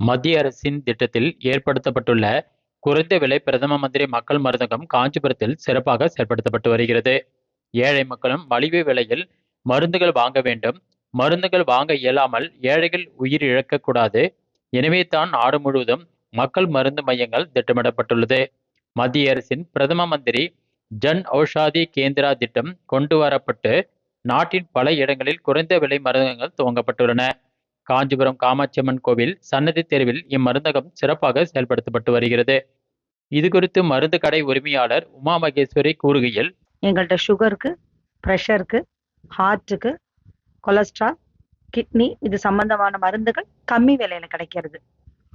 மத்திய அரசின் திட்டத்தில் ஏற்படுத்தப்பட்டுள்ள குறைந்த விலை பிரதம மந்திரி மக்கள் மருந்தகம் காஞ்சிபுரத்தில் சிறப்பாக செயல்படுத்தப்பட்டு வருகிறது. ஏழை மக்களும் மலிவு விலையில் மருந்துகள் வாங்க வேண்டும். மருந்துகள் வாங்க இயலாமல் ஏழைகள் உயிர் இழக்கக்கூடாது. எனவே தான் நாடு முழுவதும் மக்கள் மருந்து மையங்கள் திட்டமிடப்பட்டுள்ளது. மத்திய அரசின் பிரதம மந்திரி ஜன் ஔஷாதி கேந்திரா திட்டம் கொண்டு வரப்பட்டு நாட்டின் பல இடங்களில் குறைந்த விலை மருந்தகங்கள் துவங்கப்பட்டுள்ளன. காஞ்சிபுரம் காமாட்சியம்மன் கோவில் சன்னதி தெருவில் இம்மருந்தகம் சிறப்பாக செயல்படுத்தப்பட்டு வருகிறது. இது குறித்து மருந்து கடை உரிமையாளர் உமா மகேஸ்வரி கூறுகையில் எங்கள்கிட்ட சுகருக்கு ப்ரெஷருக்கு ஹார்ட்டுக்கு கொலஸ்ட்ரால் கிட்னி இது சம்பந்தமான மருந்துகள் கம்மி விலையில கிடைக்கிறது.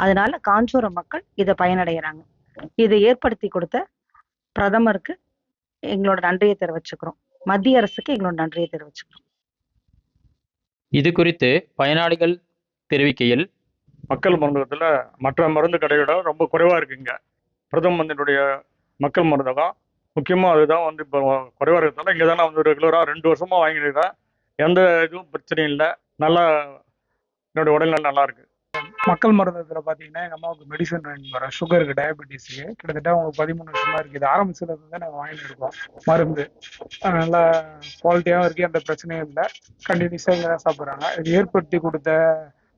அதனால காஞ்சூரம் மக்கள் இதை பயனடைகிறாங்க. இதை ஏற்படுத்தி கொடுத்த பிரதமருக்கு எங்களோட நன்றியை தெரிவிச்சுக்கிறோம். மத்திய அரசுக்கு எங்களோட நன்றியை தெரிவிச்சுக்கிறோம். இது குறித்து பயனாளிகள் தெரிவிக்கையில் மக்கள் மருந்தகத்தில் மற்ற மருந்து கடையோட ரொம்ப குறைவாக இருக்குங்க பிரதம மந்திரியுடைய மக்கள் மருந்தகம். முக்கியமாக அதுதான் வந்து இப்போ குறைவாக இருக்கிறதால இங்கே தான் நான் வந்து ரெகுலராக ரெண்டு வருஷமாக வாங்கிட்டு இருக்கேன். எந்த இதுவும் பிரச்சனையும் இல்லை. நல்லா என்னுடைய உடல்நிலை நல்லா இருக்கு. மக்கள் மருந்தகத்தில் பார்த்தீங்கன்னா எங்கள் அம்மாவுக்கு மெடிசன் வாங்கிட்டு வரேன் சுகருக்கு டயபெட்டிஸுக்கு கிட்டத்தட்ட அவங்களுக்கு பதிமூணு வருஷமா இருக்குது ஆரம்பிச்சதுல இருந்து நாங்கள் வாங்கிட்டு இருக்கோம். மருந்து. நல்லா குவாலிட்டியாகவும் இருக்குது எந்த பிரச்சனையும் இல்லை. கண்டினியூஸாக இங்கே தான் சாப்பிட்றாங்க. இது ஏற்படுத்தி கொடுத்த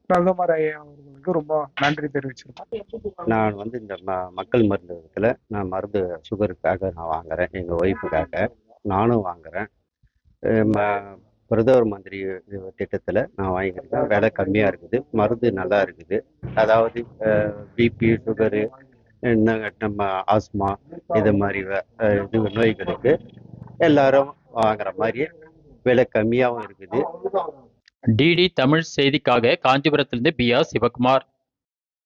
பிரதமர் ஐயா அவர்களுக்கு ரொம்ப நன்றி தெரிவிச்சிருக்கோம். நான் வந்து இந்த ம மக்கள் மருந்தகத்தில் நான் மருந்து சுகருக்காக நான் வாங்குறேன். எங்கள் ஒய்ஃபுக்காக நானும் வாங்குறேன். பிரதமர் மந்திரி திட்டத்தில் நான் வாங்கியிருக்கேன். விலை கம்மியாக இருக்குது. மருந்து நல்லா இருக்குது. அதாவது பிபி சுகரு நம்ம ஆஸ்மா இது மாதிரி இது நோய்களுக்கு எல்லாரும் வாங்குற மாதிரி விலை கம்மியாகவும் இருக்குது. டிடி தமிழ் செய்திக்காக காஞ்சிபுரத்திலிருந்து பி ஆர் சிவகுமார்.